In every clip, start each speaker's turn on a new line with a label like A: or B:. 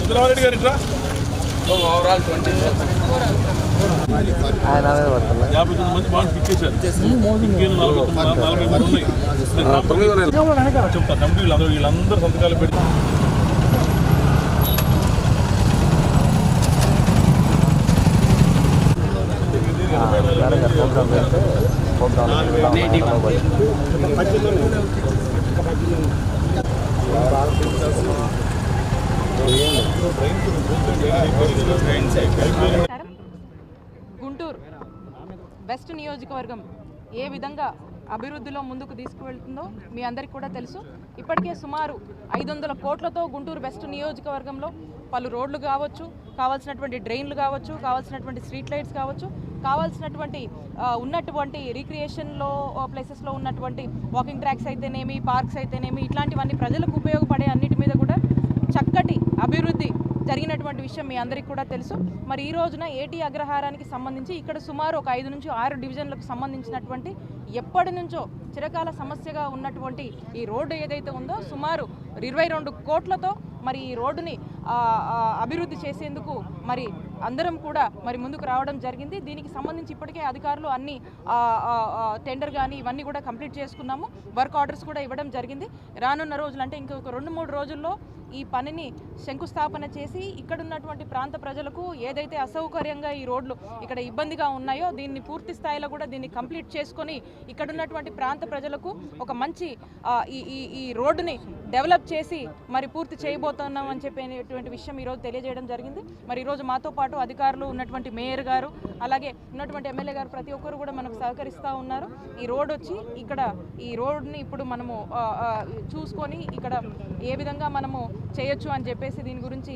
A: చంద్రబాబు గారు ఇట్లా
B: overall twenty
C: ఆయన మీద పడుతున్నా
A: యాభై తొమ్మిది మంది బాండ్స్ ఇచ్చేశారు ఇంకేం నలభై తొమ్మిది నలభై మూడు ఉన్నాయి చెప్తా కమిటీ వీళ్ళందరూ వీళ్ళందరూ సంతకాలు పెట్టి
D: గుంటూరు. వెస్ట్ నియోజకవర్గం. ఏ విధంగా అభివృద్ధిలో ముందుకు తీసుకువెళ్తుందో మీ అందరికీ కూడా తెలుసు. ఇప్పటికే సుమారు ఐదు వందల కోట్లతో గుంటూరు వెస్ట్ నియోజకవర్గంలో పలు రోడ్లు కావచ్చు కావాల్సినటువంటి డ్రైన్లు కావచ్చు కావాల్సినటువంటి స్ట్రీట్ లైట్స్ కావచ్చు కావాల్సినటువంటి ఉన్నటువంటి రీక్రియేషన్లో ప్లేసెస్లో ఉన్నటువంటి వాకింగ్ ట్రాక్స్ అయితేనేమి పార్క్స్ అయితేనేమి ఇట్లాంటివన్నీ ప్రజలకు ఉపయోగపడే అన్నిటి మీద కూడా చక్కటి అభివృద్ధి జరిగినటువంటి విషయం మీ అందరికీ కూడా తెలుసు. మరి ఈ రోజున ఏటీ అగ్రహారానికి సంబంధించి ఇక్కడ సుమారు ఒక ఐదు నుంచి ఆరు డివిజన్లకు సంబంధించినటువంటి ఎప్పటి నుంచో చిరకాల సమస్యగా ఉన్నటువంటి ఈ రోడ్డు ఏదైతే ఉందో సుమారు ఇరవై రెండు కోట్లతో మరి ఈ రోడ్డుని అభివృద్ధి చేసేందుకు మరి అందరం కూడా మరి ముందుకు రావడం జరిగింది. దీనికి సంబంధించి ఇప్పటికే అధికారులు అన్ని టెండర్ కానీ ఇవన్నీ కూడా కంప్లీట్ చేసుకున్నాము. వర్క్ ఆర్డర్స్ కూడా ఇవ్వడం జరిగింది. రానున్న రోజులు అంటే ఇంకొక రెండు మూడు రోజుల్లో ఈ పనిని శంకుస్థాపన చేసి ఇక్కడ ఉన్నటువంటి ప్రాంత ప్రజలకు ఏదైతే అసౌకర్యంగా ఈ రోడ్లు ఇక్కడ ఇబ్బందిగా ఉన్నాయో దీన్ని పూర్తి స్థాయిలో కూడా దీన్ని కంప్లీట్ చేసుకొని ఇక్కడ ఉన్నటువంటి ప్రాంత ప్రజలకు ఒక మంచి ఈ ఈ ఈ రోడ్డుని డెవలప్ చేసి మరి పూర్తి చేయబోతున్నాం అని చెప్పేటువంటి విషయం ఈరోజు తెలియజేయడం జరిగింది. మరి ఈరోజు మాతో పాటు అధికారులు ఉన్నటువంటి మేయర్ గారు అలాగే ఉన్నటువంటి ఎమ్మెల్యే గారు ప్రతి ఒక్కరు కూడా మనకు సహకరిస్తూ ఉన్నారు. ఈ రోడ్ వచ్చి ఇక్కడ ఈ రోడ్ని ఇప్పుడు మనము చూసుకొని ఇక్కడ ఏ విధంగా మనము చేయొచ్చు అని చెప్పేసి దీని గురించి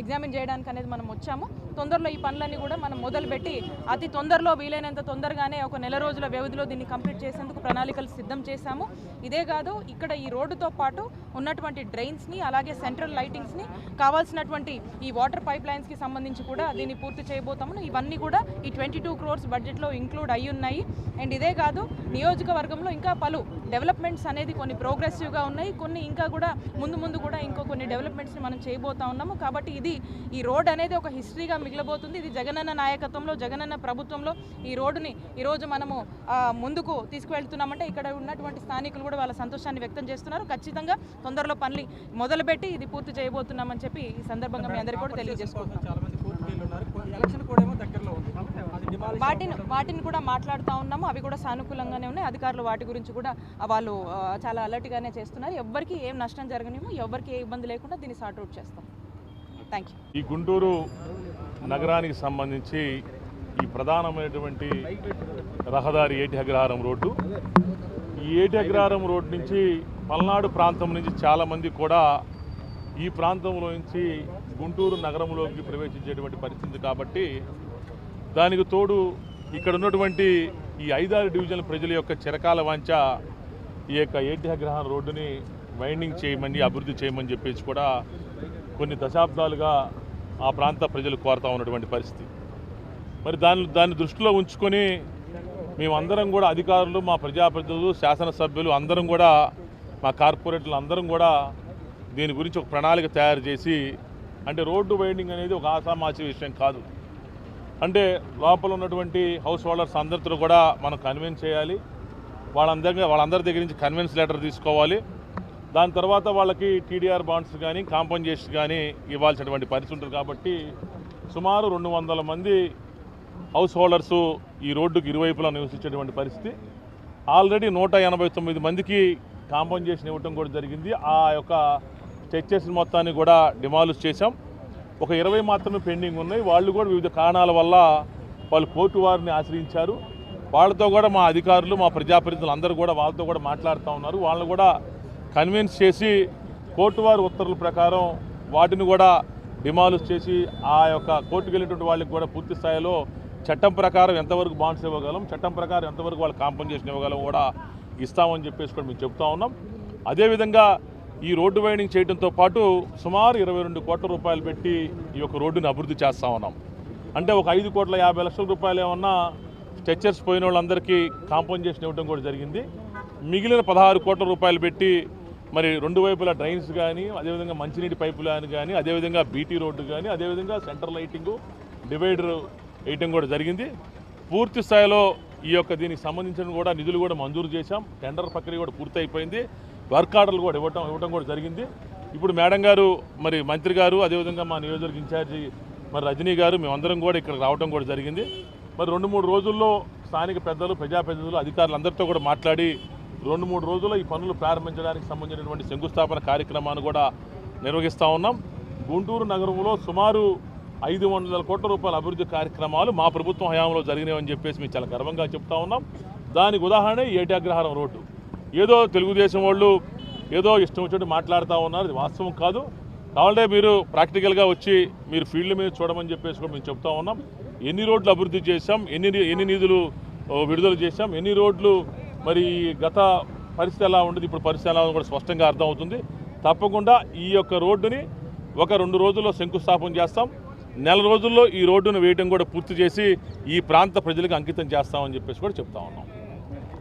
D: ఎగ్జామిన్ చేయడానికి అనేది మనం వచ్చాము. తొందరలో ఈ పనులన్నీ కూడా మనం మొదలుపెట్టి అతి తొందరలో వీలైనంత తొందరగానే ఒక నెల రోజుల వ్యవధిలో దీన్ని కంప్లీట్ చేసేందుకు ప్రణాళికలు సిద్ధం చేశాము. ఇదే కాదు ఇక్కడ ఈ రోడ్డుతో పాటు ఉన్నటువంటి డ్రైన్స్ని అలాగే సెంట్రల్ లైటింగ్స్ని కావాల్సినటువంటి ఈ వాటర్ పైప్ లైన్స్కి సంబంధించి కూడా దీన్ని పూర్తి చేయబోతాము. ఇవన్నీ కూడా ఈ ట్వంటీ టూ క్రోర్స్ బడ్జెట్లో ఇంక్లూడ్ అయి ఉన్నాయి. అండ్ ఇదే కాదు నియోజకవర్గంలో ఇంకా పలు డెవలప్మెంట్స్ అనేది కొన్ని ప్రోగ్రెసివ్గా ఉన్నాయి. కొన్ని ఇంకా కూడా ముందు ముందు కూడా ఇంకో కొన్ని డెవలప్మెంట్స్ని మనం చేయబోతా ఉన్నాము. కాబట్టి ఇది ఈ రోడ్ అనేది ఒక హిస్టరీగా మిగిలబోతుంది ఇది జగనన్న నాయకత్వంలో జగనన్న ప్రభుత్వంలో ఈ రోడ్డుని ఈరోజు మనము ముందుకు తీసుకువెళ్తున్నామంటే ఇక్కడ ఉన్నటువంటి స్థానికులు కూడా వాళ్ళ సంతోషాన్ని వ్యక్తం చేస్తున్నారు. ఖచ్చితంగా తొందరలో పనులు మొదలుపెట్టి ఇది పూర్తి చేయబోతున్నామని చెప్పి ఈ సందర్భంగా మీ అందరికీ కూడా తెలియజేసుకుంటున్నాం. వాటిని వాటిని కూడా మాట్లాడుతూ ఉన్నాము. అవి కూడా సానుకూలంగానే ఉన్నాయి. అధికారులు వాటి గురించి కూడా వాళ్ళు చాలా అలర్ట్గానే చేస్తున్నారు. ఎవ్వరికి ఏం నష్టం జరగనేమో ఎవరికి ఏ ఇబ్బంది లేకుండా దీన్ని సార్ట్ అవుట్ చేస్తాం. థ్యాంక్ యూ
A: ఈ గుంటూరు నగరానికి సంబంధించి ఈ ప్రధానమైనటువంటి రహదారి ఏటి అగ్రహారం రోడ్డు. ఈ ఏటి అగ్రహారం రోడ్డు నుంచి పల్నాడు ప్రాంతం నుంచి చాలామంది కూడా ఈ ప్రాంతంలో నుంచి గుంటూరు నగరంలోకి ప్రవేశించేటువంటి పరిస్థితి కాబట్టి దానికి తోడు ఇక్కడ ఉన్నటువంటి ఈ ఐదారు డివిజన్ల ప్రజల యొక్క చిరకాల వాంచ ఈ యొక్క ఏటి అగ్రహారం రోడ్డుని వైండింగ్ చేయమని అభివృద్ధి చేయమని చెప్పేసి కూడా కొన్ని దశాబ్దాలుగా ఆ ప్రాంత ప్రజలు కోరుతా ఉన్నటువంటి పరిస్థితి. మరి దాన్ని దాన్ని దృష్టిలో ఉంచుకొని మేమందరం కూడా అధికారులు మా ప్రజాప్రతినిధులు శాసనసభ్యులు అందరం కూడా మా కార్పొరేటర్లు అందరం కూడా దీని గురించి ఒక ప్రణాళిక తయారు చేసి అంటే రోడ్డు వైండింగ్ అనేది ఒక ఆసామాసి విషయం కాదు. అంటే లోపల ఉన్నటువంటి హౌస్ హోల్డర్స్ అందరితో కూడా మనం కన్విన్స్ చేయాలి. వాళ్ళందరి వాళ్ళందరి దగ్గర నుంచి కన్విన్స్ లెటర్ తీసుకోవాలి. దాని తర్వాత వాళ్ళకి టీడీఆర్ బాండ్స్ కానీ కాంపన్సేషన్ కానీ ఇవ్వాల్సినటువంటి పరిస్థితి ఉంటుంది కాబట్టి సుమారు రెండు వందల మంది హౌస్ హోల్డర్స్ ఈ రోడ్డుకు ఇరువైపులా నివసించేటువంటి పరిస్థితి. ఆల్రెడీ నూట ఎనభై తొమ్మిది మందికి కాంపన్సేషన్ ఇవ్వటం కూడా జరిగింది. ఆ యొక్క చర్చెస్ మొత్తాన్ని కూడా డిమాలిష్ చేశాం. ఒక ఇరవై మాత్రమే పెండింగ్ ఉన్నాయి. వాళ్ళు కూడా వివిధ కారణాల వల్ల వాళ్ళు కోర్టు వారిని ఆశ్రయించారు. వాళ్ళతో కూడా మా అధికారులు మా ప్రజాప్రతినిధులు అందరూ కూడా వాళ్ళతో కూడా మాట్లాడుతూ ఉన్నారు. వాళ్ళని కూడా కన్విన్స్ చేసి కోర్టు వారి ఉత్తర్వుల ప్రకారం వాటిని కూడా డిమాలిష్ చేసి ఆ యొక్క కోర్టుకు వెళ్ళినటువంటి వాళ్ళకి కూడా పూర్తి స్థాయిలో చట్టం ప్రకారం ఎంతవరకు బాండ్స్ ఇవ్వగలం చట్టం ప్రకారం ఎంతవరకు వాళ్ళు కాంపన్సేషన్ ఇవ్వగలం కూడా ఇస్తామని చెప్పేసి కూడా మేము చెప్తా ఉన్నాం. అదేవిధంగా ఈ రోడ్డు వైండింగ్ చేయడంతో పాటు సుమారు ఇరవై రెండు కోట్ల రూపాయలు పెట్టి ఈ యొక్క రోడ్డుని అభివృద్ధి చేస్తా ఉన్నాం. అంటే ఒక ఐదు కోట్ల యాభై లక్షల రూపాయలు ఏమన్నా స్ట్రెచర్స్ పోయిన వాళ్ళందరికీ కాంపన్సేషన్ ఇవ్వడం కూడా జరిగింది. మిగిలిన పదహారు కోట్ల రూపాయలు పెట్టి మరి రెండు వైపులా డ్రైన్స్ కానీ అదేవిధంగా మంచినీటి పైపు లైన్ కానీ అదేవిధంగా బీటీ రోడ్డు కానీ అదేవిధంగా సెంటర్ లైటింగు డివైడర్ వేయటం కూడా జరిగింది. పూర్తి స్థాయిలో ఈ యొక్క దీనికి సంబంధించిన కూడా నిధులు కూడా మంజూరు చేశాం. టెండర్ ప్రక్రియ కూడా పూర్తయిపోయింది. వర్క్ ఆర్డర్లు కూడా ఇవ్వటం ఇవ్వటం కూడా జరిగింది. ఇప్పుడు మేడం గారు మరి మంత్రి గారు అదేవిధంగా మా నియోజకవర్గ ఇన్ఛార్జి మరి రజనీ గారు మేమందరం కూడా ఇక్కడికి రావడం కూడా జరిగింది. మరి రెండు మూడు రోజుల్లో స్థానిక పెద్దలు ప్రజాప్రతినిధులు అధికారులందరితో కూడా మాట్లాడి రెండు మూడు రోజుల్లో ఈ పనులు ప్రారంభించడానికి సంబంధించినటువంటి శంకుస్థాపన కార్యక్రమాన్ని కూడా నిర్వహిస్తూ ఉన్నాం. గుంటూరు నగరంలో సుమారు ఐదు వందల కోట్ల రూపాయల అభివృద్ధి కార్యక్రమాలు మా ప్రభుత్వం హయాంలో జరిగినాయని చెప్పేసి మేము చాలా గర్వంగా చెప్తా ఉన్నాం. దానికి ఉదాహరణ ఈ ఏటాగ్రహారం రోడ్డు. ఏదో తెలుగుదేశం వాళ్ళు ఏదో ఇష్టం వచ్చేట్టు మాట్లాడుతూ ఉన్నారు ఇది వాస్తవం కాదు. కావాలంటే మీరు ప్రాక్టికల్గా వచ్చి మీరు ఫీల్డ్ మీద చూడమని చెప్పేసి కూడా మేము చెప్తా ఉన్నాం. ఎన్ని రోడ్లు అభివృద్ధి చేశాం ఎన్ని ఎన్ని నిధులు విడుదల చేశాం ఎన్ని రోడ్లు మరి గత పరిస్థితి ఎలా ఉండదు? ఇప్పుడు పరిస్థితి ఎలా కూడా స్పష్టంగా అర్థమవుతుంది. తప్పకుండా ఈ యొక్క రోడ్డుని ఒక రెండు రోజుల్లో శంకుస్థాపన చేస్తాం. నెల రోజుల్లో ఈ రోడ్డును వేయడం కూడా పూర్తి చేసి ఈ ప్రాంత ప్రజలకు అంకితం చేస్తామని చెప్పేసి కూడా చెప్తా ఉన్నాం.